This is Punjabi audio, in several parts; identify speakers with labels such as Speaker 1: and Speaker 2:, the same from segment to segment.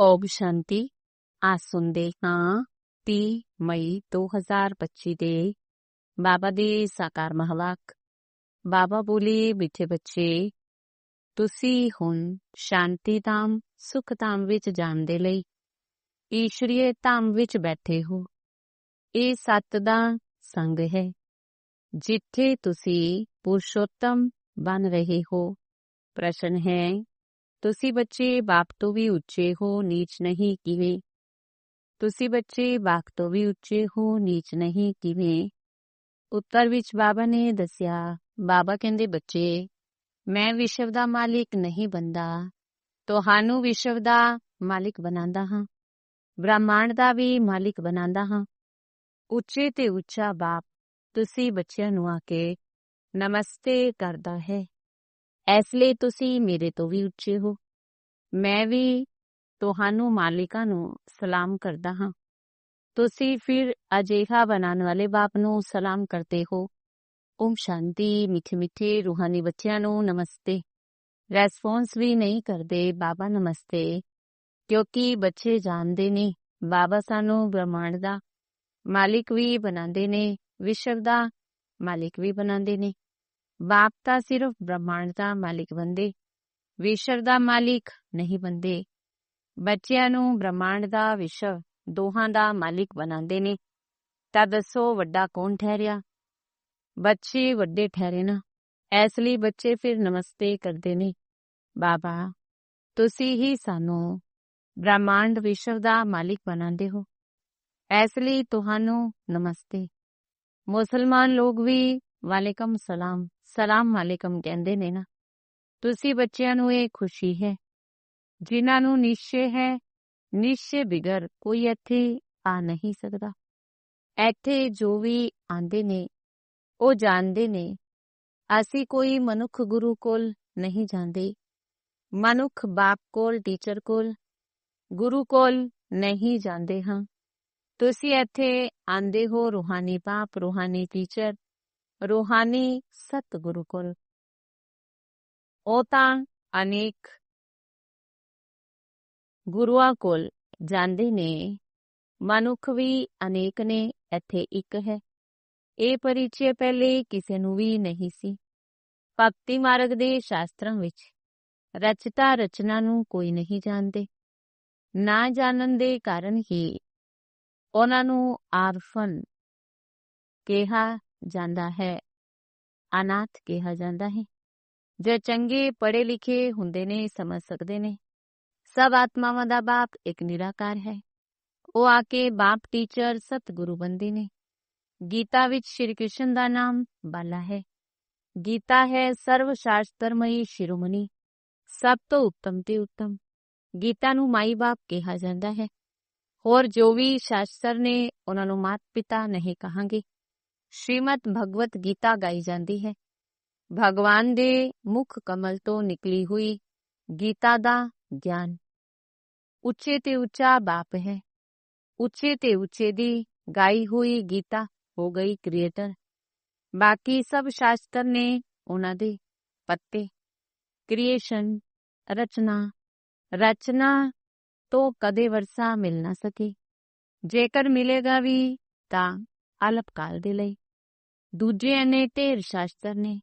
Speaker 1: ਓਮ ਸ਼ਾਂਤੀ ਆ ਸੁਣਦੇ ਹਾਂ 30 ਮਈ 2025 ਦੇ ਬਾਬਾ ਦੀ ਸਾਕਾਰ ਮਹਵਾਕ ਬਾਬਾ ਬੋਲੇ ਮਿੱਠੇ ਬੱਚੇ ਤੁਸੀਂ ਹੁਣ ਸ਼ਾਂਤੀ ਧਾਮ ਸੁਖ ਧਾਮ ਵਿੱਚ ਜਾਣ ਦੇ ਲਈ ਈਸ਼ਵਰੀਏ ਧਾਮ ਵਿੱਚ ਬੈਠੇ ਹੋ ਇਹ ਸੱਤ ਦਾ ਸੰਗ ਹੈ ਜਿੱਥੇ ਤੁਸੀਂ ਪੁਰਸ਼ੋਤਮ ਬਣ ਰਹੇ ਹੋ ਪ੍ਰਸ਼ਨ ਹੈ ਤੁਸੀਂ ਬੱਚੇ ਬਾਪ ਤੋਂ ਵੀ ਉੱਚੇ ਹੋ ਨੀਚ ਨਹੀਂ ਕਿਵੇਂ ਤੁਸੀਂ ਬੱਚੇ ਬਾਪ ਤੋਂ ਵੀ ਉੱਚੇ ਹੋ ਨੀਚ ਨਹੀਂ ਕਿਵੇਂ ਉੱਤਰ ਵਿੱਚ ਬਾਬਾ ਨੇ ਦੱਸਿਆ ਬਾਬਾ ਕਹਿੰਦੇ ਬੱਚੇ ਮੈਂ ਵਿਸ਼ਵ ਦਾ ਮਾਲਿਕ ਨਹੀਂ ਬੰਦਾ ਤੁਹਾਨੂੰ ਵਿਸ਼ਵ ਦਾ ਮਾਲਿਕ ਬਣਾਉਂਦਾ ਹਾਂ ਬ੍ਰਹਮਾਂਡ ਦਾ ਵੀ ਮਾਲਿਕ ਬਣਾਉਂਦਾ ਹਾਂ ਉੱਚੇ ਤੇ ਉੱਚਾ ਬਾਪ ਤੁਸੀਂ ਬੱਚਿਆਂ ਨੂੰ ਆ ਕੇ ਨਮਸਤੇ ਕਰਦਾ ਹੈ ਇਸ ਲਈ ਤੁਸੀਂ ਮੇਰੇ ਤੋਂ ਵੀ ਉੱਚੇ ਹੋ। ਮੈਂ ਵੀ ਤੁਹਾਨੂੰ ਮਾਲਿਕਾਂ ਨੂੰ ਸਲਾਮ ਕਰਦਾ ਹਾਂ। ਤੁਸੀਂ ਫਿਰ ਅਜੇਹਾ ਬਣਾਉਣ ਵਾਲੇ ਬਾਪ ਨੂੰ ਸਲਾਮ ਕਰਦੇ ਹੋ। ਓਮ ਸ਼ਾਂਤੀ, ਮਿੱਠੇ ਮਿੱਠੇ ਰੂਹਾਨੀ ਬੱਚਿਆਂ ਨੂੰ ਨਮਸਤੇ। ਰੈਸਪੌਂਸ ਵੀ ਨਹੀਂ ਕਰਦੇ ਬਾਬਾ ਨਮਸਤੇ, ਕਿਉਂਕਿ ਬੱਚੇ ਜਾਣਦੇ ਨੇ, ਬਾਬਾ ਸਾਨੂੰ ਬ੍ਰਹਮਾਂਡ ਦਾ ਮਾਲਿਕ ਵੀ ਬਣਾਉਂਦੇ ਨੇ, ਵਿਸ਼ਵ ਦਾ ਮਾਲਿਕ ਵੀ ਬਣਾਉਂਦੇ ਨੇ। ਬਾਪ ਤਾਂ ਸਿਰਫ ਬ੍ਰਹਮਾਂਡ ਦਾ ਮਾਲਿਕ ਬੰਦੇ, ਵਿਸ਼ਵ ਦਾ ਮਾਲਿਕ ਨਹੀਂ ਬੰਦੇ। ਬੱਚਿਆਂ ਨੂੰ ਬ੍ਰਹਮਾਂਡ ਦਾ, ਵਿਸ਼ਵ ਦੋਹਾਂ ਦਾ ਮਾਲਿਕ ਬਣਾਉਂਦੇ ਨੇ। ਤਾਂ ਦੱਸੋ ਵੱਡਾ ਕੌਣ ਠਹਿਰਿਆ? ਬੱਚੇ ਵੱਡੇ ਠਹਿਰੇ ਨਾ, ਇਸ ਲਈ ਬੱਚੇ ਫਿਰ ਨਮਸਤੇ ਕਰਦੇ ਨੇ। ਬਾਬਾ, ਤੁਸੀਂ ਹੀ ਸਾਨੂੰ ਬ੍ਰਹਮਾਂਡ, ਵਿਸ਼ਵ ਦਾ ਮਾਲਿਕ ਬਣਾਉਂਦੇ ਹੋ। ਇਸ ਲਈ ਤੁਹਾਨੂੰ ਨਮਸਤੇ। ਮੁਸਲਮਾਨ ਲੋਕ ਵੀ ਵਾਲੇਕਮ ਸਲਾਮ। ਸਲਾਮ ਵਾਲੇਕਮ ਕਹਿੰਦੇ ਨੇ ਨਾ ਤੁਸੀਂ ਬੱਚਿਆਂ ਨੂੰ ਇਹ ਖੁਸ਼ੀ ਹੈ ਜਿਨ੍ਹਾਂ ਨੂੰ ਨਿਸ਼ਚੈ ਹੈ ਨਿਸ਼ਚੈ ਬਿਗਰ ਕੋਈ ਇੱਥੇ ਆ ਨਹੀਂ ਸਕਦਾ ਇੱਥੇ ਜੋ ਵੀ ਆਂਦੇ ਨੇ ਉਹ ਜਾਣਦੇ ਨੇ ਅਸੀਂ ਕੋਈ ਮਨੁੱਖ ਗੁਰੂ ਕੋਲ ਨਹੀਂ ਜਾਂਦੇ ਮਨੁੱਖ ਬਾਪ ਕੋਲ ਟੀਚਰ ਕੋਲ ਗੁਰੂ ਕੋਲ ਨਹੀਂ ਜਾਂਦੇ ਹਾਂ ਤੁਸੀਂ ਇੱਥੇ ਆਂਦੇ ਹੋ ਰੂਹਾਨੀ ਬਾਪ ਰੂਹਾਨੀ ਟੀਚਰ ਰੂਹਾਨੀ ਸਤਿਗੁਰੂ ਕੋਲ ਉਹ ਤਾਂ ਅਨੇਕ ਗੁਰੂਆਂ ਕੋਲ ਜਾਂਦੇ ਨੇ, ਮਨੁੱਖ ਵੀ ਅਨੇਕ ਨੇ, ਇੱਥੇ ਇੱਕ ਹੈ। ਇਹ ਪਰਿਚੈ ਪਹਿਲੇ ਕਿਸੇ ਨੂੰ ਵੀ ਨਹੀਂ ਸੀ। ਭਗਤੀ ਮਾਰਗ ਦੇ ਸ਼ਾਸਤਰਾਂ ਵਿੱਚ ਰਚਤਾ ਰਚਨਾ ਨੂੰ ਕੋਈ ਨਹੀਂ ਜਾਣਦੇ। ਨਾ ਜਾਣਨ ਦੇ ਕਾਰਨ ਹੀ ਉਹਨਾਂ ਨੂੰ ਆਰਫਨ ਕਿਹਾ ਜਾਂਦਾ ਹੈ ਅਨਾਥ ਕਿਹਾ ਜਾਂਦਾ ਹੈ ਜੋ ਚੰਗੇ ਪੜ੍ਹੇ ਲਿਖੇ ਹੁੰਦੇ ਨੇ ਸਮਝ ਸਕਦੇ ਨੇ ਸਭ ਆਤਮਾਵਾਂ ਦਾ ਬਾਪ ਇੱਕ ਨਿਰਾਕਾਰ ਹੈ ਉਹ ਆ ਕੇ ਬਾਪ ਟੀਚਰ ਸਤਿਗੁਰੂ ਬੰਦੇ ਨੇ ਗੀਤਾ ਵਿੱਚ ਸ਼੍ਰੀ ਕ੍ਰਿਸ਼ਨ ਦਾ ਨਾਮ ਬਾਲਾ ਹੈ ਗੀਤਾ ਹੈ ਸਰਵ ਸ਼ਾਸਤਰਮਈ ਸ਼ਿਰੋਮਣੀ ਸਭ ਤੋਂ ਉੱਤਮ ਤੇ ਉੱਤਮ ਗੀਤਾ ਨੂੰ ਮਾਈ ਬਾਪ ਕਿਹਾ ਜਾਂਦਾ ਹੈ ਹੋਰ ਜੋ ਵੀ ਸ਼ਾਸਤਰ ਨੇ ਉਹਨਾਂ ਨੂੰ ਮਾਤ ਪਿਤਾ ਨਹੀਂ ਕਹਾਂਗੇ ਸ਼੍ਰੀਮਦ ਭਗਵਤ ਗੀਤਾ ਗਾਈ ਜਾਂਦੀ ਹੈ ਭਗਵਾਨ ਦੇ ਮੁਖ ਕਮਲ ਤੋਂ ਨਿਕਲੀ ਹੋਈ ਗੀਤਾ ਦਾ ਗਿਆਨ ਉੱਚੇ ਤੇ ਉੱਚਾ ਬਾਪ ਹੈ ਉੱਚੇ ਤੇ ਉੱਚੇ ਦੀ ਗਾਈ ਹੋਈ ਗੀਤਾ ਹੋ ਗਈ ਕ੍ਰੀਏਟਰ ਬਾਕੀ ਸਭ ਸ਼ਾਸਤਰ ਨੇ ਉਹਨਾਂ ਦੇ ਪੱਤੇ ਕ੍ਰੀਏਸ਼ਨ ਰਚਨਾ ਰਚਨਾ ਤੋਂ ਕਦੇ ਵਰਸਾ ਮਿਲ ਨਾ ਸਕੇ ਜੇਕਰ ਮਿਲੇਗਾ ਵੀ ਤਾਂ ਅਲਪਕਾਲ ਦੇ ਲਈ ਦੂਜੇ ਅਨੇ ਢੇਰ ਸ਼ਾਸਤਰ ਨੇ,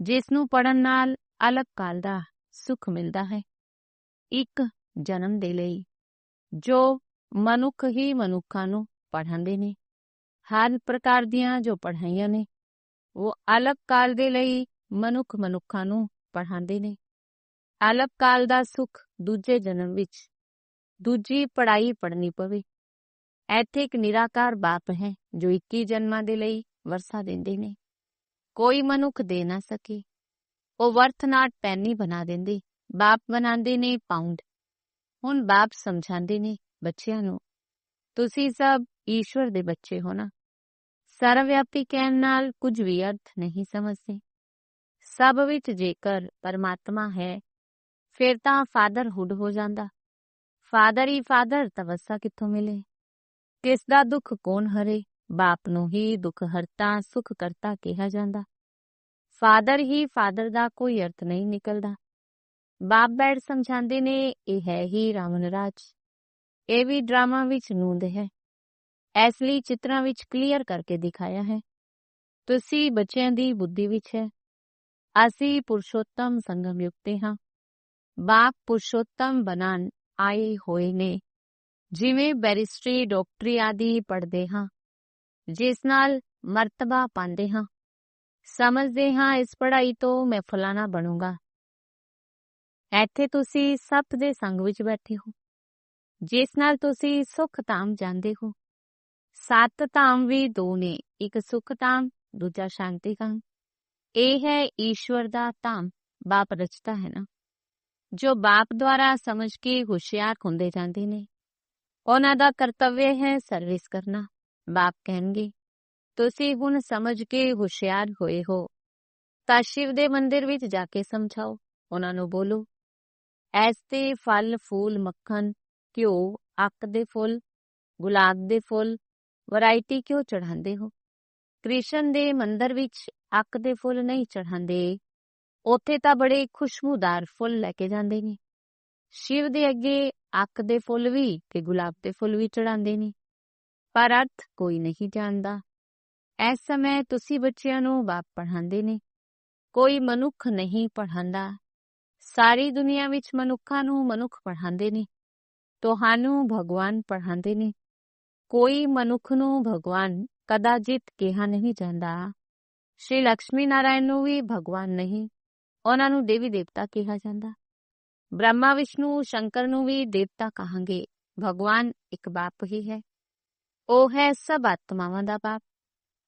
Speaker 1: ਜਿਸ ਨੂੰ ਪੜਨ ਨਾਲ ਅਲਪਕਾਲ ਦਾ ਸੁਖ ਮਿਲਦਾ ਹੈ। ਇੱਕ ਜਨਮ ਦੇ ਲਈ, ਜੋ ਮਨੁੱਖ ਹੀ ਮਨੁੱਖਾਂ ਨੂੰ ਪੜ੍ਹਾਉਂਦੇ ਨੇ, ਹਰ ਪ੍ਰਕਾਰ ਦੀਆਂ ਜੋ ਪੜਾਈਆਂ ਨੇ, ਉਹ ਅਲਪਕਾਲ ਦੇ ਲਈ ਮਨੁੱਖ ਮਨੁੱਖਾਂ ਨੂੰ ਪੜਾਉਂਦੇ ਨੇ। ਅਲਪਕਾਲ ਦਾ ਸੁਖ ਦੂਜੇ ਜਨਮ ਵਿੱਚ, ਦੂਜੀ ਪੜ੍ਹਾਈ ਪੜ੍ਹਨੀ ਪਵੇ। ਇੱਥੇ ਇੱਕ ਨਿਰਾਕਾਰ ਬਾਪ ਹੈ, ਜੋ 21 ਜਨਮਾਂ ਦੇ ਲਈ ਵਰਸਾ ਦਿੰਦੇ ਨੇ। ਕੋਈ ਮਨੁੱਖ ਦੇ ਨਾ ਸਕੇ। ਉਹ ਵਰਥਨਾਟ ਪੈਨੀ ਬਣਾ ਦਿੰਦੇ, ਬਾਪ ਬਣਾਉਂਦੇ ਨੇ ਪਾਉਂਡ। ਹੁਣ ਬਾਪ ਸਮਝਾਉਂਦੇ ਨੇ ਬੱਚਿਆਂ ਨੂੰ, ਤੁਸੀਂ ਸਭ ਈਸ਼ਵਰ ਦੇ ਬੱਚੇ ਹੋ ਨਾ। ਸਰਵਵਿਆਪੀ ਕਹਿਣ ਨਾਲ ਕੁਝ ਵੀ ਅਰਥ ਨਹੀਂ ਸਮਝਦੇ। ਸਭ ਵਿੱਚ ਜੇਕਰ ਪਰਮਾਤਮਾ ਹੈ, ਫਿਰ ਤਾਂ ਫਾਦਰਹੁੱਡ ਹੋ ਜਾਂਦਾ। ਫਾਦਰ ਹੀ ਫਾਦਰ ਤਵੱਸਾ ਕਿੱਥੋਂ ਮਿਲੇ? ਕਿਸ ਦਾ ਦੁੱਖ ਕੌਣ ਹਰੇ? ਬਾਪ ਨੂੰ ਹੀ ਦੁੱਖ ਹਰਤਾ ਸੁਖ ਕਰਤਾ ਕਿਹਾ ਜਾਂਦਾ। ਫਾਦਰ ਹੀ ਫਾਦਰ ਦਾ ਕੋਈ ਅਰਥ ਨਹੀਂ ਨਿਕਲਦਾ। ਬਾਪ ਬੈਠ ਸਮਝਾਉਂਦੇ ਨੇ, ਇਹ ਹੈ ਹੀ ਰਾਵਣ ਰਾਜ। ਇਹ ਵੀ ਡਰਾਮਾ ਵਿੱਚ ਨੂੰਦ ਹੈ। ਇਸ ਲਈ ਚਿੱਤਰਾਂ ਵਿੱਚ ਕਲੀਅਰ ਕਰਕੇ ਦਿਖਾਇਆ ਹੈ। ਤੁਸੀਂ ਬੱਚਿਆਂ ਦੀ ਬੁੱਧੀ ਵਿੱਚ ਹੈ। ਅਸੀਂ ਪੁਰਸ਼ੋਤਮ ਸੰਗਮ ਯੁਕਤੇ ਹਾਂ। ਬਾਪ ਪੁਰਸ਼ੋਤਮ ਬਣਾਉਣ ਆਏ ਹੋਏ ਨੇ। ਜਿਵੇਂ ਬੈਰਿਸਟਰੀ ਡਾਕਟਰੀ ਆਦਿ ਪੜ੍ਹਦੇ ਹਾਂ। ਜਿਸ ਨਾਲ ਮਰਤਬਾ ਪਾਉਂਦੇ ਹਾਂ। ਸਮਝਦੇ ਹਾਂ ਇਸ ਪੜ੍ਹਾਈ ਤੋਂ ਮੈਂ ਫਲਾਣਾ ਬਣੂੰਗਾ। ਇੱਥੇ ਤੁਸੀਂ ਸੱਪ ਦੇ ਸੰਗ ਵਿੱਚ ਬੈਠੇ ਹੋ। ਜਿਸ ਨਾਲ ਤੁਸੀਂ ਸੁਖ ਧਾਮ ਜਾਂਦੇ ਹੋ। ਸੱਤ ਧਾਮ ਵੀ ਦੋ ਨੇ, ਇੱਕ ਸੁਖ ਧਾਮ, ਦੂਜਾ ਸ਼ਾਂਤੀ ਧਾਮ। ਇਹ ਹੈ ਈਸ਼ਵਰ ਦਾ ਧਾਮ, ਬਾਪ ਰਚਤਾ ਹੈ ਨਾ। ਜੋ ਬਾਪ ਦੁਆਰਾ ਸਮਝ ਕੇ ਹੁਸ਼ਿਆਰ ਹੁੰਦੇ ਜਾਂਦੇ ਨੇ। ਉਹਨਾਂ ਦਾ ਕਰਤੱਵਯ ਹੈ ਸਰਵਿਸ ਕਰਨਾ। ਬਾਪ ਕਹਿਣਗੇ ਤੁਸੀਂ ਹੁਣ ਸਮਝ ਕੇ ਹੁਸ਼ਿਆਰ ਹੋਏ ਹੋ ਤਾਂ ਸ਼ਿਵ ਦੇ ਮੰਦਿਰ ਵਿੱਚ ਜਾ ਕੇ ਸਮਝਾਓ ਉਹਨਾਂ ਨੂੰ ਬੋਲੋ ਐਸਤੇ ਫਲ ਫੂਲ ਮੱਖਣ ਘਿਓ ਅੱਕ ਦੇ ਫੁੱਲ ਗੁਲਾਬ ਦੇ ਫੁੱਲ ਵੈਰਾਈਟੀ ਕਿਉਂ ਚੜਾਉਂਦੇ ਹੋ ਕ੍ਰਿਸ਼ਨ ਦੇ ਮੰਦਿਰ ਵਿੱਚ ਅੱਕ ਦੇ ਫੁੱਲ ਨਹੀਂ ਚੜਾਉਂਦੇ ਉੱਥੇ ਤਾਂ ਬੜੇ ਖੁਸ਼ਬੂਦਾਰ ਫੁੱਲ ਲੈ ਕੇ ਜਾਂਦੇ ਨੇ ਸ਼ਿਵ ਦੇ ਅੱਗੇ ਅੱਕ ਦੇ ਫੁੱਲ ਵੀ ਤੇ ਗੁਲਾਬ ਦੇ ਫੁੱਲ ਵੀ ਚੜਾਉਂਦੇ ਨੇ ਪਰ ਅਰਥ ਕੋਈ ਨਹੀਂ ਜਾਣਦਾ ਇਸ ਸਮੇਂ ਤੁਸੀਂ ਬੱਚਿਆਂ ਨੂੰ ਬਾਪ ਪੜ੍ਹਾਉਂਦੇ ਨੇ ਕੋਈ ਮਨੁੱਖ ਨਹੀਂ ਪੜ੍ਹਾਉਂਦਾ ਸਾਰੀ ਦੁਨੀਆ ਵਿੱਚ ਮਨੁੱਖਾਂ ਨੂੰ ਮਨੁੱਖ ਪੜ੍ਹਾਉਂਦੇ ਨੇ ਤੁਹਾਨੂੰ ਭਗਵਾਨ ਪੜ੍ਹਾਉਂਦੇ ਨੇ ਕੋਈ ਮਨੁੱਖ ਨੂੰ ਭਗਵਾਨ ਕਦਾਚਿਤ ਕਿਹਾ ਨਹੀਂ ਜਾਂਦਾ ਸ਼੍ਰੀ ਲక్ష్ਮੀ ਨਾਰਾਇਣ ਨੂੰ ਵੀ ਭਗਵਾਨ ਨਹੀਂ ਉਹਨਾਂ ਨੂੰ ਦੇਵੀ ਦੇਵਤਾ ਕਿਹਾ ਜਾਂਦਾ ਬ੍ਰਹਮਾ ਵਿਸ਼ਨੂੰ ਸ਼ੰਕਰ ਨੂੰ ਵੀ ਦੇਵਤਾ ਕਹਾਂਗੇ ਭਗਵਾਨ ਇੱਕ ਬਾਪ ਹੀ ਹੈ ਉਹ ਹੈ ਸਭ ਆਤਮਾਵਾਂ ਦਾ ਬਾਪ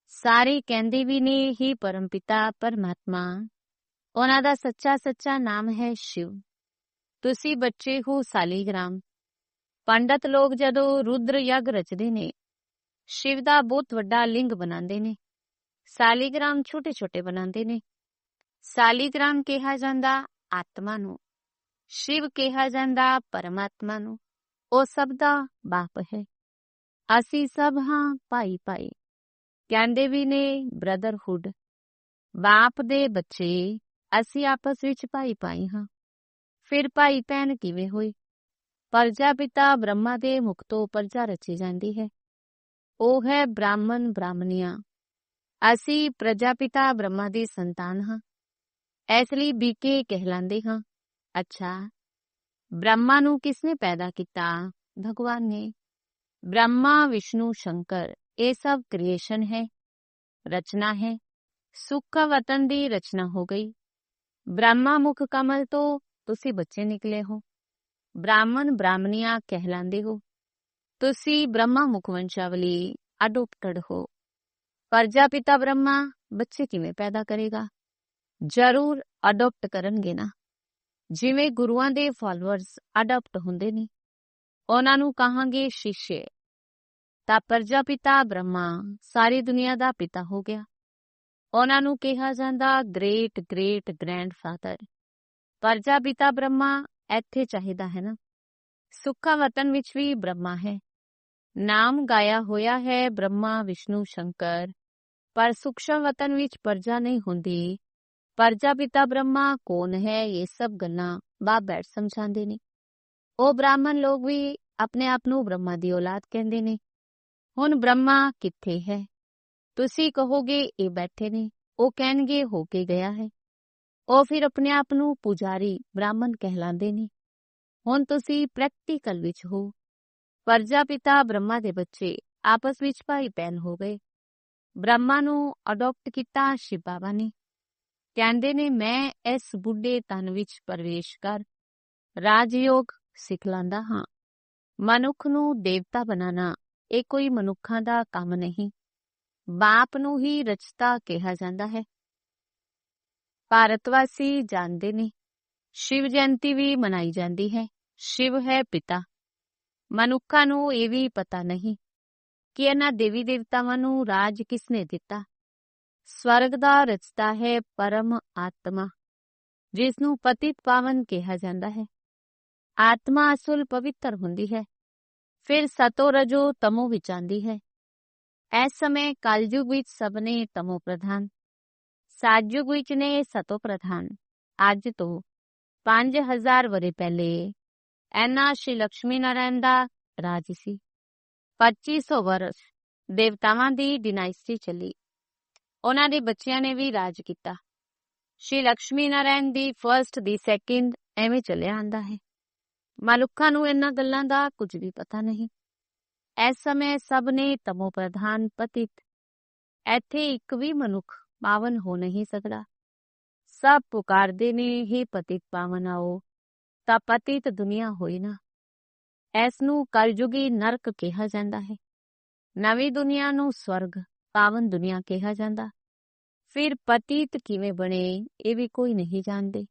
Speaker 1: ਸਾਰੇ ਕਹਿੰਦੇ ਵੀ ਨੇ, ਹੀ ਪਰਮ ਪਿਤਾ ਪਰਮਾਤਮਾ, ਉਹਨਾਂ ਦਾ ਸੱਚਾ ਸੱਚਾ ਨਾਮ ਹੈ ਸ਼ਿਵ। ਤੁਸੀਂ ਬੱਚੇ ਹੋ ਸਾਲੀਗ੍ਰਾਮ। ਪੰਡਤ ਲੋਕ ਜਦੋਂ ਰੁਦਰ ਯਗ ਰਚਦੇ ਨੇ, ਸ਼ਿਵ ਦਾ ਬਹੁਤ ਵੱਡਾ ਲਿੰਗ ਬਣਾਉਂਦੇ ਨੇ। ਸਾਲੀਗ੍ਰਾਮ ਛੋਟੇ ਛੋਟੇ ਬਣਾਉਂਦੇ ਨੇ। ਸਾਲੀਗ੍ਰਾਮ ਕਿਹਾ ਜਾਂਦਾ ਆਤਮਾ ਨੂੰ, ਸ਼ਿਵ ਕਿਹਾ ਜਾਂਦਾ ਪਰਮਾਤਮਾ ਨੂੰ। ਉਹ ਸਭ ਦਾ ਬਾਪ ਹੈ। ਅਸੀਂ ਸਭ ਹਾਂ, ਭਾਈ ਭਾਈ। ਕਹਿੰਦੇ ਵੀ ਨੇ ਬ੍ਰਦਰਹੁੱਡ ਬਾਪ ਦੇ ਬੱਚੇ, ਅਸੀਂ ਆਪਸ ਵਿੱਚ ਭਾਈ ਭਾਈ ਹਾਂ। ਫਿਰ ਭਾਈ ਭੈਣ ਕਿਵੇਂ ਹੋਈ? ਪ੍ਰਜਾਪਿਤਾ ਬ੍ਰਹਮਾ ਦੇ ਮੁਖ ਤੋਂ ਪ੍ਰਜਾ ਰਚੀ ਜਾਂਦੀ ਹੈ। ਉਹ ਹੈ ਬ੍ਰਾਹਮਣ, ਬ੍ਰਾਹਮਣੀਆਂ। ਅਸੀਂ ਪ੍ਰਜਾਪਿਤਾ ਬ੍ਰਹਮਾ ਦੀ ਸੰਤਾਨ ਹਾਂ। ਇਸ ਲਈ ਬੀਕੇ ਕਹਿਲਾਂਦੇ ਹਾਂ। ਅੱਛਾ। ਬ੍ਰਹਮਾ ਨੂੰ ਕਿਸਨੇ ਪੈਦਾ ਕੀਤਾ? ਭਗਵਾਨ ਨੇ। ਬ੍ਰਹਮਾ ਵਿਸ਼ਨੂੰ ਸ਼ੰਕਰ ਇਹ ਸਭ ਕ੍ਰੀਏਸ਼ਨ ਹੈ ਰਚਨਾ ਹੈ ਸੁੱਖ ਵਤਨ ਦੀ ਰਚਨਾ ਹੋ ਗਈ ਬ੍ਰਹਮਾ ਮੁਖ ਕਮਲ ਤੋਂ ਤੁਸੀਂ ਬੱਚੇ ਨਿਕਲੇ ਹੋ ਬ੍ਰਾਹਮਣ ਬ੍ਰਾਹਮਣੀਆਂ ਕਹਿਲਾਂਦੇ ਹੋ ਤੁਸੀਂ ਬ੍ਰਹਮਾ ਮੁਖ ਵੰਸ਼ਾਵਲੀ ਅਡੋਪਟਡ ਹੋ ਪ੍ਰਜਾਪਿਤਾ ਬ੍ਰਹਮਾ ਬੱਚੇ ਕਿਵੇਂ ਪੈਦਾ ਕਰੇਗਾ ਜ਼ਰੂਰ ਅਡਾਪਟ ਕਰਨਗੇ ਨਾ ਜਿਵੇਂ ਗੁਰੂਆਂ ਦੇ ਫਾਲੋਅਰਸ ਅਡਾਪਟ ਹੁੰਦੇ ਨੇ ਉਹਨਾਂ ਨੂੰ ਕਹਾਂਗੇ ਸ਼ਿਸ਼ੇ। ਤਾਂ ਪ੍ਰਜਾਪਿਤਾ ਬ੍ਰਹਮਾ ਸਾਰੀ ਦੁਨੀਆ ਦਾ ਪਿਤਾ ਹੋ ਗਿਆ। ਉਹਨਾਂ ਨੂੰ ਕਿਹਾ ਜਾਂਦਾ ਗ੍ਰੇਟ ਗ੍ਰੇਟ ਗ੍ਰੈਂਡਫਾਦਰ ਪ੍ਰਜਾਪਿਤਾ ਬ੍ਰਹਮਾ ਇੱਥੇ ਚਾਹੀਦਾ ਹੈ ਨਾ। ਸੁੱਖਾ ਵਤਨ ਵਿੱਚ ਵੀ ਬ੍ਰਹਮਾ ਹੈ। ਨਾਮ ਗਾਇਆ ਹੋਇਆ ਹੈ ਬ੍ਰਹਮਾ, ਵਿਸ਼ਨੂੰ, ਸ਼ੰਕਰ। ਪਰ ਸੁਖਸ਼ਮ ਵਤਨ ਵਿੱਚ ਪਰਜਾ ਨਹੀਂ ਹੁੰਦੀ। ਪ੍ਰਜਾਪਿਤਾ ਬ੍ਰਹਮਾ ਕੌਣ ਹੈ? ਇਹ ਸਭ ਗੱਲਾਂ ਬਾਪ ਬੈਠ ਸਮਝਾਉਂਦੇ ਨੇ। ਉਹ ਬ੍ਰਾਹਮਣ ਲੋਕ ਵੀ ਆਪਣੇ ਆਪ ਨੂੰ ਬ੍ਰਹਮਾ ਦੀ ਔਲਾਦ ਕਹਿੰਦੇ ਨੇ। ਹੁਣ ਬ੍ਰਹਮਾ ਕਿੱਥੇ ਹੈ? ਤੁਸੀਂ ਕਹੋਗੇ ਇਹ ਬੈਠੇ ਨੇ, ਉਹ ਕਹਿਣਗੇ ਹੋ ਕੇ ਗਿਆ ਹੈ। ਉਹ ਫਿਰ ਆਪਣੇ ਆਪ ਨੂੰ ਪੁਜਾਰੀ ਬ੍ਰਾਹਮਣ ਕਹਿਲਾਉਂਦੇ ਨੇ। ਹੁਣ ਤੁਸੀਂ ਪ੍ਰੈਕਟੀਕਲ ਵਿੱਚ ਹੋ। ਪਰਜਾ ਪਿਤਾ ਬ੍ਰਹਮਾ ਦੇ ਬੱਚੇ ਆਪਸ ਵਿੱਚ ਭਾਈ ਭੈਣ ਹੋ ਗਏ। ਬ੍ਰਹਮਾ ਨੂੰ ਅਡਾਪਟ ਕੀਤਾ ਸ਼ਿਵ ਬਾਬਾ ਨੇ। ਕਹਿੰਦੇ ਨੇ, ਮੈਂ ਇਸ ਬੁੱਢੇ ਤਨ ਵਿੱਚ ਪ੍ਰਵੇਸ਼ ਕਰ। ਰਾਜਯੋਗ ਸਿਖਲਾਂਦਾ ਹਾਂ। ਮਨੁੱਖ ਨੂੰ ਦੇਵਤਾ ਬਣਾਉਣਾ, ਇਹ ਕੋਈ ਮਨੁੱਖਾਂ ਦਾ ਕੰਮ ਨਹੀਂ। ਬਾਪ ਨੂੰ ਹੀ ਰਚਤਾ ਕਿਹਾ ਜਾਂਦਾ ਹੈ। ਭਾਰਤ ਵਾਸੀ ਜਾਣਦੇ ਨੇ, ਸ਼ਿਵ ਜਯੰਤੀ ਵੀ ਮਨਾਈ ਜਾਂਦੀ ਹੈ। ਸ਼ਿਵ ਹੈ ਪਿਤਾ। ਮਨੁੱਖਾਂ ਨੂੰ ਇਹ ਵੀ ਪਤਾ ਨਹੀਂ ਕਿ ਇਹਨਾਂ ਦੇਵੀ ਦੇਵਤਾਵਾਂ ਨੂੰ ਰਾਜ ਕਿਸਨੇ ਦਿੱਤਾ। ਸਵਰਗ ਦਾ ਰਚਤਾ ਹੈ ਪਰਮ ਆਤਮਾ ਜਿਸ ਨੂੰ ਪਤਿਤ ਪਾਵਨ ਕਿਹਾ ਜਾਂਦਾ ਹੈ। ਆਤਮਾ ਅਸਲ ਪਵਿੱਤਰ ਹੁੰਦੀ ਹੈ ਫਿਰ ਸਤੋ ਰਜੋ ਤਮੋ ਵਿੱਚ ਆਂਦੀ ਹੈ ਇਸ ਸਮੇਂ ਕਲਯੁਗ ਵਿੱਚ ਸਭ ਨੇ ਤਮੋ ਪ੍ਰਧਾਨ ਸਾਜਯੁਗ ਵਿੱਚ ਨੇ ਸਤੋ ਪ੍ਰਧਾਨ ਅੱਜ ਤੋਂ 5000 ਵਰੇ ਪਹਿਲੇ ਐਨਾ ਸ਼੍ਰੀ ਲక్ష్ਮੀ ਨਾਰਾਇਣ ਦਾ ਰਾਜ ਸੀ 2500 ਵਰਸ ਦੇਵਤਾਵਾਂ ਦੀ ਡਿਨਾਈਸਟੀ ਚੱਲੀ ਉਹਨਾਂ ਦੇ ਬੱਚਿਆਂ ਨੇ ਵੀ ਰਾਜ ਕੀਤਾ ਸ਼੍ਰੀ ਲక్ష్ਮੀ ਨਾਰਾਇਣ ਦੀ ਫਰਸਟ ਦੀ ਸੈਕਿੰਡ ਐਵੇਂ ਚੱਲਿਆ ਆਂਦਾ ਹੈ ਮਨੁੱਖਾਂ ਨੂੰ ਇਹਨਾਂ ਗੱਲਾਂ ਦਾ ਕੁਝ ਵੀ ਪਤਾ ਨਹੀਂ। ਇਸ ਸਮੇਂ ਸਭ ਨੇ ਤਮੋ ਪ੍ਰਧਾਨ ਪਤਿਤ। ਇੱਥੇ ਇੱਕ ਵੀ ਮਨੁੱਖ ਪਾਵਨ ਹੋ ਨਹੀਂ ਸਕਦਾ। ਸਭ ਪੁਕਾਰਦੇ ਨੇ, ਹੀ ਪਤਿਤ ਪਾਵਨ ਆਓ, ਤਾਂ ਪਤਿਤ ਦੁਨੀਆ ਹੋਈ ਨਾ। ਇਸ ਨੂੰ ਕਲਯੁਗੀ ਨਰਕ ਕਿਹਾ ਜਾਂਦਾ ਹੈ। ਨਵੀਂ ਦੁਨੀਆ ਨੂੰ ਸਵਰਗ, ਪਾਵਨ ਦੁਨੀਆ ਕਿਹਾ ਜਾਂਦਾ। ਫਿਰ ਪਤੀਤ ਕਿਵੇਂ ਬਣੇ, ਇਹ ਵੀ ਕੋਈ ਨਹੀਂ ਜਾਣਦੇ।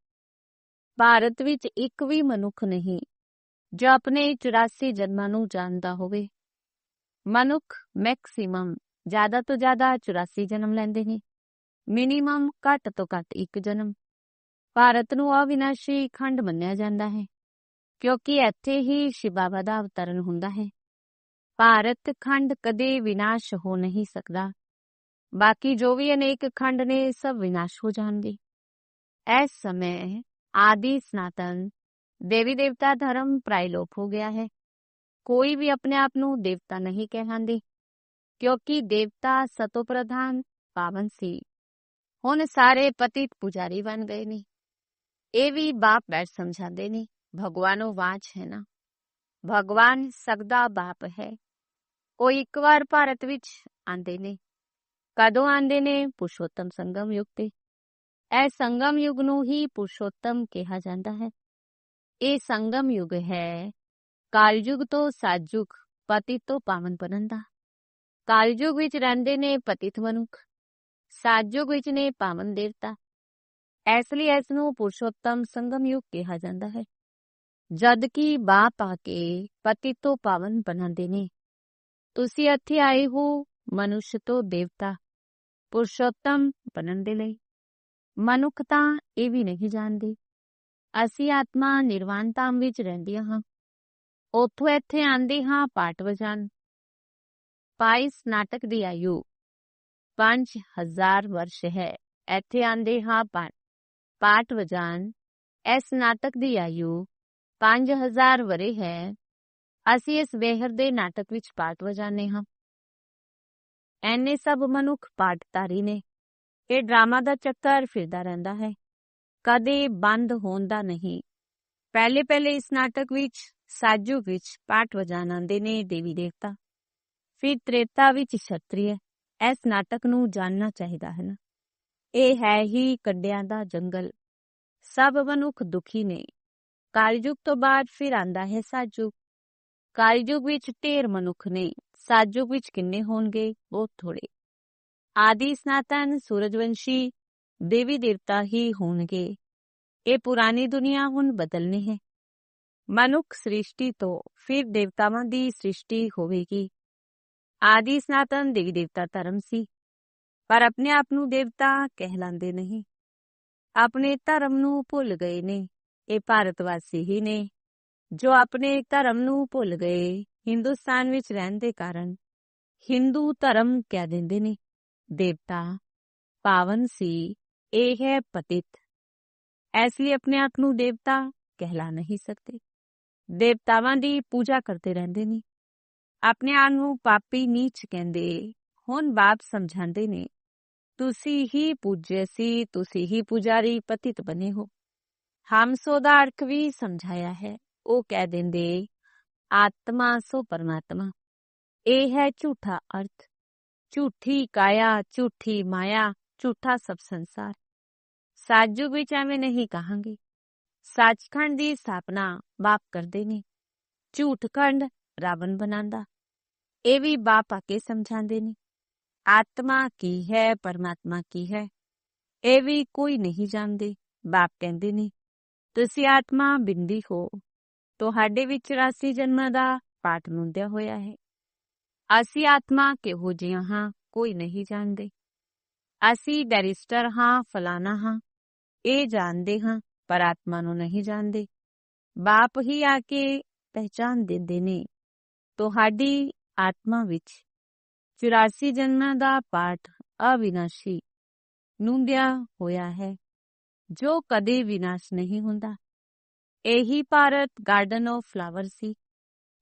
Speaker 1: ਭਾਰਤ ਵਿੱਚ ਇੱਕ ਵੀ ਮਨੁੱਖ ਨਹੀਂ ਜੋ ਆਪਣੇ 84 ਜਨਮਾਂ ਨੂੰ ਜਾਣਦਾ ਹੋਵੇ ਮਨੁੱਖ ਮੈਕਸਿਮਮ ਜ਼ਿਆਦਾ ਤੋਂ ਜ਼ਿਆਦਾ 84 ਜਨਮ ਲੈਂਦੇ ਨੇ ਮਿਨੀਮਮ ਘੱਟ ਤੋਂ ਘੱਟ ਇੱਕ ਜਨਮ ਭਾਰਤ ਨੂੰ ਅਵਿਨਾਸ਼ੀ ਖੰਡ ਮੰਨਿਆ ਜਾਂਦਾ ਹੈ ਕਿਉਂਕਿ ਇੱਥੇ ਹੀ ਸ਼ਿਵ ਬਾਬਾ ਦਾ ਅਵਤਰਨ ਹੁੰਦਾ ਹੈ ਭਾਰਤ ਖੰਡ ਕਦੇ ਵਿਨਾਸ਼ ਹੋ ਨਹੀਂ ਸਕਦਾ ਬਾਕੀ ਜੋ ਵੀ ਅਨੇਕ ਖੰਡ ਨੇ ਸਭ ਵਿਨਾਸ਼ ਹੋ ਜਾਣਗੇ ਇਸ ਸਮੇਂ ਆਦਿ ਸਨਾਤਨ ਦੇਵੀ ਦੇਵਤਾ ਧਰਮ ਪ੍ਰਾਇਲੋਪ ਹੋ ਗਿਆ ਹੈ ਕੋਈ ਵੀ ਆਪਣੇ ਆਪ ਨੂੰ ਦੇਵਤਾ ਨਹੀਂ ਕਹਿੰਦੇ ਕਿਉਂਕਿ ਦੇਵਤਾ ਸਤੋ ਪ੍ਰਧਾਨ ਪਾਵਨ ਸੀ ਹੁਣ ਸਾਰੇ ਪਤਿਤ ਪੁਜਾਰੀ ਬਣ ਗਏ ਨੇ ਇਹ ਵੀ ਬਾਪ ਬੈਠ ਸਮਝਾਉਂਦੇ ਨੇ ਭਗਵਾਨੋ ਵਾਚ ਹੈ ਨਾ ਭਗਵਾਨ ਸਗਦਾ ਬਾਪ ਹੈ ਉਹ ਇੱਕ ਵਾਰ ਭਾਰਤ ਵਿੱਚ ਆਂਦੇ ਨੇ ਕਦੋਂ ਆਂਦੇ ਨੇ ਪੁਰਸ਼ੋਤਮ ਸੰਗਮ ਯੁਗ ਤੇ ਇਹ ਸੰਗਮ ਯੁਗ ਨੂੰ ਹੀ ਪੁਰਸ਼ੋਤਮ ਕਿਹਾ ਜਾਂਦਾ ਹੈ ਇਹ ਸੰਗਮ ਯੁਗ ਹੈ ਕਾਲਯੁਗ ਤੋਂ ਸਾਜੁਗ ਪਤਿਤ ਤੋਂ ਪਾਵਨ ਬਣਨ ਦਾ ਕਾਲਯੁਗ ਵਿੱਚ ਰਹਿੰਦੇ ਨੇ ਪਤਿਤ ਮਨੁੱਖ ਸਾਜੁਗ ਵਿੱਚ ਨੇ ਪਾਵਨ ਦੇਵਤਾ ਇਸ ਲਈ ਇਸ ਨੂੰ ਪੁਰਸ਼ੋਤਮ ਸੰਗਮ ਯੁਗ ਕਿਹਾ ਜਾਂਦਾ ਹੈ ਜਦ ਕਿ ਬਾਪ ਆ ਕੇ ਪਤਿਤ ਤੋਂ ਪਾਵਨ ਬਣਾਉਂਦੇ ਨੇ ਤੁਸੀਂ ਇੱਥੇ ਆਏ ਹੋ ਮਨੁੱਖ ਤੋਂ ਦੇਵਤਾ ਪੁਰਸ਼ੋਤਮ ਬਣਨ ਦੇ ਲਈ ਮਨੁੱਖ ਤਾਂ ਇਹ ਵੀ ਨਹੀਂ ਜਾਣਦੇ ਅਸੀਂ ਆਤਮਾ ਨਿਰਵਾਣ ਧਾਮ ਵਿੱਚ ਰਹਿੰਦੀਆਂ ਹਾਂ। ਉੱਥੋਂ ਇੱਥੇ ਆਂਦੇ ਹਾਂ ਪਾਠ ਵਜਾਨ ਪਾਇਸ ਨਾਟਕ ਦੀ ਆਯੂ। 5000 ਵਰਸ਼ ਹੈ। ਇੱਥੇ ਆਂਦੇ ਹਾਂ ਪਾਠ ਵਜਾਨ ਇਸ ਨਾਟਕ ਦੀ ਆਯੂ 5000 ਵਰੇ ਹੈ। ਅਸੀਂ ਇਸ ਵੇਹਰ ਦੇ ਨਾਟਕ ਵਿੱਚ ਪਾਠ ਵਜਾਨੇ ਹਾਂ। ਐਨੇ ਸਭ ਮਨੁੱਖ ਪਾਠਧਾਰੀ ਨੇ। ਇਹ ਡਰਾਮਾ ਦਾ ਚੱਕਰ ਫਿਰਦਾ ਰਹਿੰਦਾ ਹੈ। ਕਦੇ ਬੰਦ ਹੁੰਦਾ ਨਹੀਂ। ਪਹਿਲੇ ਪਹਿਲੇ ਇਸ ਨਾਟਕ ਵਿੱਚ, ਸਾਜੂ ਵਿੱਚ ਪਾਠ ਵਜਾਣ ਨੇ ਦੇਵੀ ਦੇਵਤਾ। ਫਿਰ ਤ੍ਰੇਤਾ ਵਿੱਚ ਛਤਰੀਏ ਇਸ ਨਾਟਕ ਨੂੰ ਜਾਣਨਾ ਚਾਹੀਦਾ ਹੈ ਨਾ। ਇਹ ਹੈ ਹੀ ਕੱਡਿਆਂ ਦਾ ਜੰਗਲ। ਸਭ ਮਨੁੱਖ ਦੁਖੀ ਨੇ। ਕਾਲਯੁਗ ਤੋਂ ਬਾਅਦ ਫਿਰ ਆਂਦਾ ਹੈ ਸਾਜੁਗ ਕਾਲਯੁਗ ਵਿੱਚ ਢੇਰ ਮਨੁੱਖ ਨੇ। ਸਾਜੂਗ ਵਿੱਚ ਕਿੰਨੇ ਹੋਣਗੇ ਬਹੁਤ ਥੋੜੇ ਆਦਿ ਸਨਾਤਨ ਸੂਰਜਵੰਸ਼ੀ ਦੇਵੀ ਦੇਵਤਾ ਹੀ ਹੋਣਗੇ। ਇਹ ਪੁਰਾਣੀ ਦੁਨੀਆ ਹੁਣ ਬਦਲਣੀ ਹੈ। ਮਨੁੱਖ ਸ੍ਰਿਸ਼ਟੀ ਤੋਂ ਫਿਰ ਦੇਵਤਾਵਾਂ ਦੀ ਸ੍ਰਿਸ਼ਟੀ ਹੋਵੇਗੀ। ਆਦਿ ਸਨਾਤਨ ਦੇਵੀ ਦੇਵਤਾ ਧਰਮ ਸੀ। ਪਰ ਆਪਣੇ ਆਪ ਨੂੰ ਦੇਵਤਾ ਕਹਿਲਾਂਦੇ ਨਹੀਂ। ਆਪਣੇ ਧਰਮ ਨੂੰ ਭੁੱਲ ਗਏ ਨੇ। ਇਹ ਭਾਰਤ ਵਾਸੀ ਹੀ ਨੇ। ਜੋ ਆਪਣੇ ਧਰਮ ਨੂੰ ਭੁੱਲ ਗਏ, ਹਿੰਦੁਸਤਾਨ ਵਿੱਚ ਰਹਿਣ ਦੇ ਕਾਰਨ ਹਿੰਦੂ ਧਰਮ ਕਹਿ ਦਿੰਦੇ ਨੇ। ਦੇਵਤਾ ਪਾਵਨ ਸੀ। ਇਹ ਹੈ ਪਤਿਤ। ਐਸੀ ਆਪਣੇ ਆਪ ਨੂੰ ਦੇਵਤਾ ਕਹਿਲਾ ਨਹੀਂ ਸਕਦੇ। ਦੇਵਤਾਵਾਂ ਦੀ ਪੂਜਾ ਕਰਦੇ ਰਹਿੰਦੇ ਨੇ। ਆਪਣੇ ਆਪ ਨੂੰ ਪਾਪੀ ਨੀਚ ਕਹਿੰਦੇ, ਹੁਣ ਬਾਪ ਸਮਝਾਉਂਦੇ ਨੇ, ਤੁਸੀਂ ਹੀ ਪੂਜੇ ਸੀ, ਤੁਸੀਂ ਹੀ ਪੁਜਾਰੀ ਪਤਿਤ ਬਨੇ ਹੋ। ਹਮਸੋ ਦਾ ਅਰਥ ਵੀ ਸਮਝਾਇਆ ਹੈ। ਉਹ ਕਹਿ ਦਿੰਦੇ, ਆਤਮਾ ਸੋ ਪਰਮਾਤਮਾ। ਇਹ ਹੈ ਝੂਠਾ ਅਰਥ। ਝੂਠੀ ਕਾਇਆ, ਝੂਠੀ ਮਾਇਆ, ਝੂਠਾ ਸਭ ਸੰਸਾਰ। ਸਾਜੁਗ ਵਿੱਚ ਐਵੇਂ ਨਹੀਂ ਕਹਾਂਗੇ ਸੱਚਖੰਡ ਦੀ ਸਥਾਪਨਾ ਬਾਪ ਕਰਦੇ ਨੇ ਝੂਠਖੰਡ ਰਾਵਣ ਬਣਾਉਂਦਾ ਇਹ ਵੀ ਬਾਪ ਆ ਕੇ ਸਮਝਾਉਂਦੇ ਨੇ ਆਤਮਾ ਕੀ ਹੈ ਪਰਮਾਤਮਾ ਕੀ ਹੈ ਇਹ ਵੀ ਕੋਈ ਨਹੀਂ ਜਾਣਦੇ ਬਾਪ ਕਹਿੰਦੇ ਨੇ ਤੁਸੀਂ ਆਤਮਾ ਬਿੰਦੀ ਹੋ ਤੁਹਾਡੇ ਵਿੱਚ 84 ਜਨਮਾਂ ਦਾ ਪਾਠ ਮੁੰਦਿਆ ਹੋਇਆ ਹੈ ਅਸੀਂ ਆਤਮਾ ਕਿਹੋ ਜਿਹਾ ਹਾਂ ਕੋਈ ਨਹੀਂ ਜਾਣਦੇ ਅਸੀਂ ਬੈਰਿਸਟਰ ਹਾਂ ਫਲਾਣਾ ਹਾਂ ਇਹ ਜਾਣਦੇ ਹਾਂ ਪਰ ਆਤਮਾ ਨੂੰ ਨਹੀਂ ਜਾਣਦੇ ਬਾਪ ਹੀ ਆ ਕੇ ਪਹਿਚਾਨ ਦਿੰਦੇ ਨੇ ਤੁਹਾਡੀ ਆਤਮਾ ਵਿੱਚ 84 ਜਨਮਾਂ ਦਾ ਪਾਠ ਅਵਿਨਾਸ਼ੀ ਨੂੰਦਿਆ ਹੋਇਆ ਹੈ ਜੋ ਕਦੇ ਵਿਨਾਸ਼ ਨਹੀਂ ਹੁੰਦਾ ਇਹੀ ਭਾਰਤ ਗਾਰਡਨ ਆਫ ਫਲਾਵਰ ਸੀ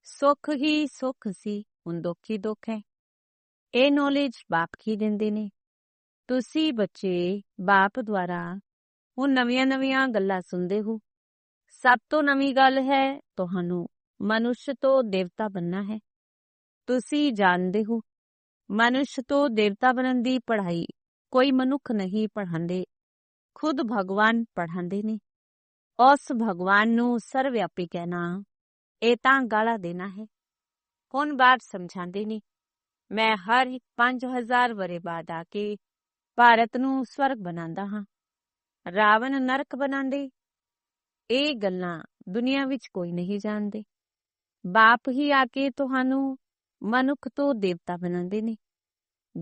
Speaker 1: ਸੁੱਖ ਹੀ ਸੁੱਖ ਸੀ ਹੁਣ ਦੁੱਖ ਹੀ ਦੁੱਖ ਹੈ ਇਹ ਨੌਲੇਜ ਬਾਪ ਕੀ ਦਿੰਦੇ ਨੇ ਤੁਸੀਂ ਬੱਚੇ ਬਾਪ ਦੁਆਰਾ ਹੁਣ ਨਵੀਆਂ-ਨਵੀਆਂ ਗੱਲਾਂ ਸੁਣਦੇ ਹੋ ਸਭ ਤੋਂ ਨਵੀਂ ਗੱਲ ਹੈ ਤੁਹਾਨੂੰ ਮਨੁੱਖ ਤੋਂ ਦੇਵਤਾ ਬਣਨਾ ਹੈ ਤੁਸੀਂ ਜਾਣਦੇ ਹੋ ਮਨੁੱਖ ਤੋਂ ਦੇਵਤਾ ਬਣਨ ਦੀ ਪੜ੍ਹਾਈ ਕੋਈ ਮਨੁੱਖ ਨਹੀਂ ਪੜ੍ਹਾਉਂਦੇ ਖੁਦ ਭਗਵਾਨ ਪੜ੍ਹਾਉਂਦੇ ਨੇ ਉਸ ਭਗਵਾਨ ਨੂੰ ਸਰਵਿਆਪੀ ਕਹਿਣਾ ਇਹ ਤਾਂ ਗਾਲਾ ਦੇਣਾ ਹੈ ਹੁਣ ਬਾਤ ਸਮਝਾਉਂਦੇ ਨੇ ਮੈਂ ਹਰ ਇੱਕ 5000 ਵਰੇ ਬਾਅਦ ਆ ਕੇ ਭਾਰਤ ਨੂੰ ਸਵਰਗ ਬਣਾਉਂਦਾ ਹਾਂ ਰਾਵਣ ਨਰਕ ਬਣਾਉਂਦੇ। ਇਹ ਗੱਲਾਂ ਦੁਨੀਆ ਵਿੱਚ ਕੋਈ ਨਹੀਂ ਜਾਣਦੇ। ਬਾਪ ਹੀ ਆ ਕੇ ਤੁਹਾਨੂੰ ਮਨੁੱਖ ਤੋਂ ਦੇਵਤਾ ਬਣਾਉਂਦੇ ਨੇ।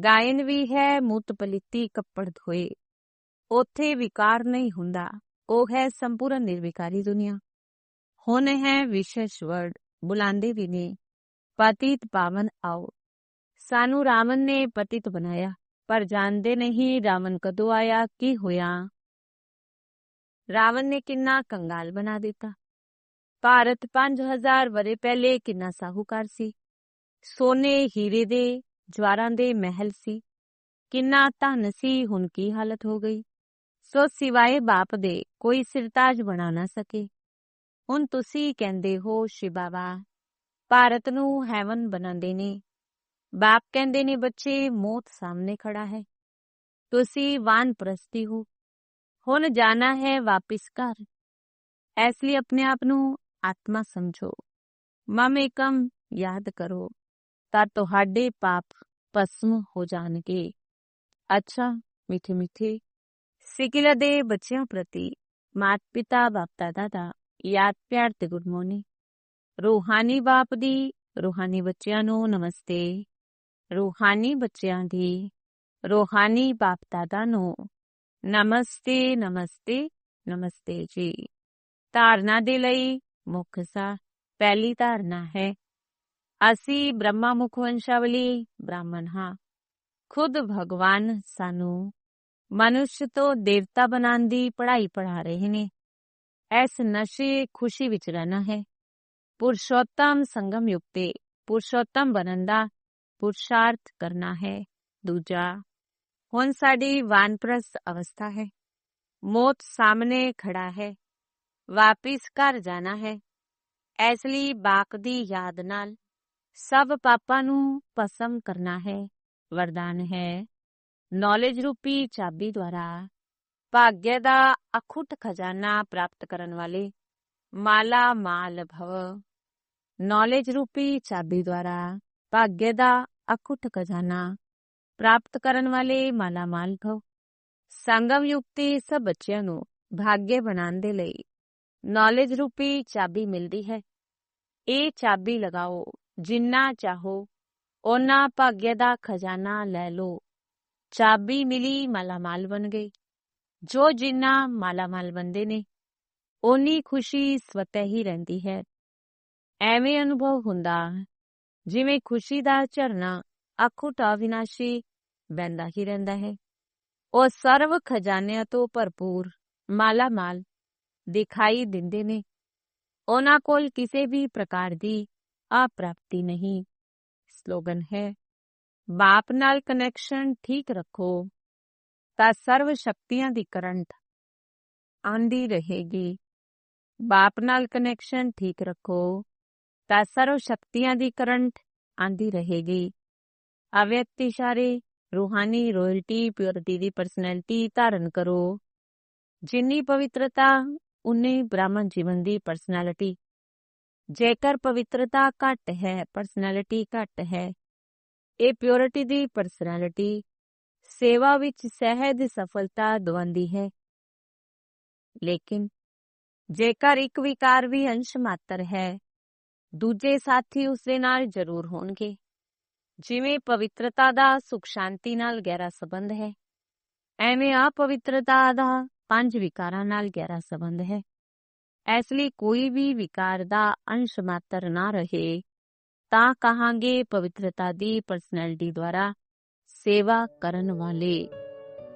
Speaker 1: ਗਾਇਨ ਵੀ ਹੈ ਮੁੱਤ ਪਲਿੱਤੀ ਕੱਪੜ ਧੋਏ। ਉੱਥੇ ਵਿਕਾਰ ਨਹੀਂ ਹੁੰਦਾ, ਉਹ ਹੈ ਸੰਪੂਰਨ ਨਿਰਵਿਕਾਰੀ ਦੁਨੀਆ। ਹੁਣ ਹੈ ਵਿਸ਼ੇਸ਼ ਵਰਡ, ਬੁਲਾਉਂਦੇ ਵੀ ਨੇ, ਪਤਿਤ ਪਾਵਨ ਆਓ। ਸਾਨੂੰ ਰਾਮਨ ਨੇ ਪਤਿਤ ਬਣਾਇਆ, ਪਰ ਜਾਣਦੇ ਨਹੀਂ ਰਾਵਣ ਕਦੋਂ ਆਇਆ, ਕੀ ਹੋਇਆ। ਰਾਵਣ ਨੇ ਕਿੰਨਾ ਕੰਗਾਲ ਬਣਾ ਦਿੱਤਾ। ਭਾਰਤ 5000 ਵਰੇ ਪਹਿਲੇ ਕਿੰਨਾ ਸਾਹੂਕਾਰ ਸੀ। ਸੋਨੇ, ਹੀਰੇ ਦੇ ਜਵਾਰਾਂ ਦੇ ਮਹਿਲ ਸੀ। ਕਿੰਨਾ ਧਨ ਸੀ, ਹੁਣ ਕੀ ਹਾਲਤ ਹੋ ਗਈ। ਸੋ ਸਿਵਾਏ ਬਾਪ ਦੇ ਕੋਈ ਸਿਰਤਾਜ ਬਣਾ ਨਾ ਸਕੇ। ਹੁਣ ਤੁਸੀਂ ਕਹਿੰਦੇ ਹੋ ਸ਼ਿਬਾਵਾ ਭਾਰਤ ਨੂੰ ਹੈਵਨ ਬਣਾਉਂਦੇ ਨੇ। ਬਾਪ ਕਹਿੰਦੇ ਨੇ, ਬੱਚੇ ਮੌਤ ਸਾਹਮਣੇ ਖੜਾ ਹੈ। ਤੁਸੀਂ ਵਾਨ ਪ੍ਰਸਤੀ ਹੋ। ਹੁਣ ਜਾਣਾ ਹੈ ਵਾਪਿਸ ਘਰ ਇਸ ਲਈ ਆਪਣੇ ਆਪ ਨੂੰ ਆਤਮਾ ਸਮਝੋ ਮਮ ਏਕਮ ਯਾਦ ਕਰੋ ਤਾਂ ਤੁਹਾਡੇ ਪਾਪ ਭਸਮ ਹੋ ਜਾਣਗੇ ਅੱਛਾ ਮਿੱਠੇ ਮਿੱਠੇ ਸਿਕਿਲਾ ਦੇ ਬੱਚਿਆਂ ਪ੍ਰਤੀ ਮਾਤ ਪਿਤਾ ਬਾਪ ਦਾਦਾ ਦਾ ਯਾਦ ਪਿਆਰ ਤੇ ਗੁੱਡ ਮਾਰਨਿੰਗ ਰੂਹਾਨੀ ਬਾਪ ਦੀ ਰੂਹਾਨੀ ਬੱਚਿਆਂ ਨੂੰ ਨਮਸਤੇ ਰੂਹਾਨੀ ਬੱਚਿਆਂ ਦੀ ਰੂਹਾਨੀ ਬਾਪ ਦਾਦਾ ਨੂੰ ਨਮਸਤੇ ਨਮਸਤੇ ਨਮਸਤੇ ਜੀ ਧਾਰਨਾ ਦੇ ਲਈ ਮੁੱਖ ਸਾ ਪਹਿਲੀ ਧਾਰਨਾ ਹੈ ਅਸੀਂ ਬ੍ਰਹਮਾ ਮੁਖ ਵੰਸ਼ਾਵਲੀ ਬ੍ਰਾਹਮਣ ਹਾਂ ਖੁਦ ਭਗਵਾਨ ਸਾਨੂੰ ਮਨੁੱਖ ਤੋਂ ਦੇਵਤਾ ਬਣਾਉਣ ਦੀ ਪੜ੍ਹਾਈ ਪੜ੍ਹਾ ਰਹੇ ਨੇ ਐਸ ਨਸ਼ੇ ਖੁਸ਼ੀ ਵਿੱਚ ਰਹਿਣਾ ਹੈ ਪੁਰਸ਼ੋਤਮ ਸੰਗਮ ਯੁਕਤੇ ਪੁਰਸ਼ੋਤਮ ਬਣਨ ਦਾ ਪੁਰਸ਼ਾਰਥ ਕਰਨਾ ਹੈ ਦੂਜਾ ਹੁਣ ਸਾਡੀ ਵਾਨਪ੍ਰਸਥ ਅਵਸਥਾ ਹੈ ਮੌਤ ਸਾਹਮਣੇ ਖੜਾ ਹੈ ਵਾਪਿਸ ਘਰ ਜਾਣਾ ਹੈ ਇਸ ਲਈ ਬਾਕ ਦੀ ਯਾਦ ਨਾਲ ਸਭ ਪਾਪਾਂ ਨੂੰ ਭਸਮ ਕਰਨਾ ਹੈ ਵਰਦਾਨ ਹੈ ਨੌਲੇਜ ਰੂਪੀ ਚਾਬੀ ਦੁਆਰਾ ਭਾਗਯ ਦਾ ਅਖੁੱਟ ਖਜ਼ਾਨਾ ਪ੍ਰਾਪਤ ਕਰਨ ਵਾਲੇ ਮਾਲਾ ਮਾਲ ਭਵ ਨੌਲੇਜ ਰੂਪੀ ਚਾਬੀ ਦੁਆਰਾ ਭਾਗਯ ਦਾ ਅਖੁੱਟ ਖਜ਼ਾਨਾ ਪ੍ਰਾਪਤ ਕਰਨ ਵਾਲੇ ਮਾਲਾ ਮਾਲ ਭਵ ਸੰਗਮ ਯੁਕਤੀ ਸਭ ਬੱਚਿਆਂ ਨੂੰ ਭਾਗਯ ਬਣਾਉਣ ਦੇ ਲਈ ਨੌਲੇਜ ਰੂਪੀ ਚਾਬੀ ਮਿਲਦੀ ਹੈ ਇਹ ਚਾਬੀ ਲਗਾਓ ਜਿੰਨਾ ਚਾਹੋ ਉਹਨਾਂ ਭਾਗਯ ਦਾ ਖਜ਼ਾਨਾ ਲੈ ਲਓ ਚਾਬੀ ਮਿਲੀ ਮਾਲਾ ਮਾਲ ਬਣ ਗਈ ਜੋ ਜਿੰਨਾ ਮਾਲਾ ਮਾਲ ਬੰਦੇ ਨੇ ਓਨੀ ਖੁਸ਼ੀ ਸਵਤੈ ਹੀ ਰਹਿੰਦੀ ਹੈ ਐਵੇਂ ਅਨੁਭਵ ਹੁੰਦਾ ਜਿਵੇਂ ਖੁਸ਼ੀ ਦਾ ਝਰਨਾ ਅਖੁੱਟ ਅਵਿਨਾਸ਼ੀ ਬੈਂਦਾ ਹੀ ਰਹਿੰਦਾ ਹੈ ਉਹ ਸਰਵ ਖਜ਼ਾਨਿਆਂ ਤੋਂ ਭਰਪੂਰ ਮਾਲਾ ਮਾਲ ਦਿਖਾਈ ਦਿੰਦੇ ਨੇ ਉਹਨਾਂ ਕੋਲ ਕਿਸੇ ਵੀ ਪ੍ਰਕਾਰ ਦੀ ਅਪ੍ਰਾਪਤੀ ਨਹੀਂ ਸਲੋਗਨ ਹੈ ਬਾਪ ਨਾਲ ਕਨੈਕਸ਼ਨ ਠੀਕ ਰੱਖੋ ਤਾਂ ਸਰਵ ਸ਼ਕਤੀਆਂ ਦੀ ਕਰੰਟ ਆਂਦੀ ਰਹੇਗੀ ਬਾਪ ਨਾਲ ਕਨੈਕਸ਼ਨ ਠੀਕ ਰੱਖੋ ਤਾਂ ਸਰਵ ਸ਼ਕਤੀਆਂ ਦੀ ਕਰੰਟ ਆਂਦੀ ਰਹੇਗੀ ਅਵਿਅਕਤ ਇਸ਼ਾਰੇ ਰੂਹਾਨੀ ਰਾਇਲਟੀ ਪਿਓਰਿਟੀ ਦੀ ਪਰਸਨੈਲਿਟੀ ਧਾਰਨ ਕਰੋ ਜਿੰਨੀ ਪਵਿੱਤਰਤਾ ਉਨੇ ਬ੍ਰਾਹਮਣ ਜੀਵਨ ਦੀ ਪਰਸਨੈਲਿਟੀ ਜੇਕਰ ਪਵਿੱਤਰਤਾ ਘੱਟ ਹੈ ਪਰਸਨੈਲਿਟੀ ਘੱਟ ਹੈ ਇਹ ਪਿਓਰਿਟੀ ਦੀ ਪਰਸਨੈਲਿਟੀ ਸੇਵਾ ਵਿੱਚ ਸਹਿਜ ਸਫਲਤਾ ਦਵੰਦੀ ਹੈ ਲੇਕਿਨ ਜੇਕਰ ਇੱਕ ਵਿਕਾਰ ਵੀ ਅੰਸ਼ ਮਾਤਰ ਹੈ ਦੂਜੇ ਸਾਥੀ ਉਸ ਦੇ ਨਾਲ ਜ਼ਰੂਰ ਹੋਣਗੇ ਜਿਵੇਂ ਪਵਿੱਤਰਤਾ ਦਾ ਸੁਖ ਸ਼ਾਂਤੀ ਨਾਲ ਗਹਿਰਾ ਸੰਬੰਧ ਹੈ, ਐਵੇਂ ਅਪਵਿੱਤਰਤਾ ਦਾ ਪੰਜ ਵਿਕਾਰਾਂ ਨਾਲ ਗਹਿਰਾ ਸੰਬੰਧ ਹੈ। ਇਸ ਲਈ ਕੋਈ ਵੀ ਵਿਕਾਰ ਦਾ ਅੰਸ਼ ਮਾਤਰ ਨਾ ਰਹੇ, ਤਾਂ ਕਹਾਂਗੇ ਪਵਿੱਤਰਤਾ ਦੀ ਪਰਸਨੈਲਿਟੀ ਦੁਆਰਾ ਸੇਵਾ ਕਰਨ ਵਾਲੇ।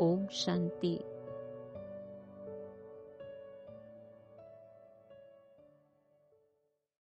Speaker 1: ਓਮ ਸ਼ਾਂਤੀ।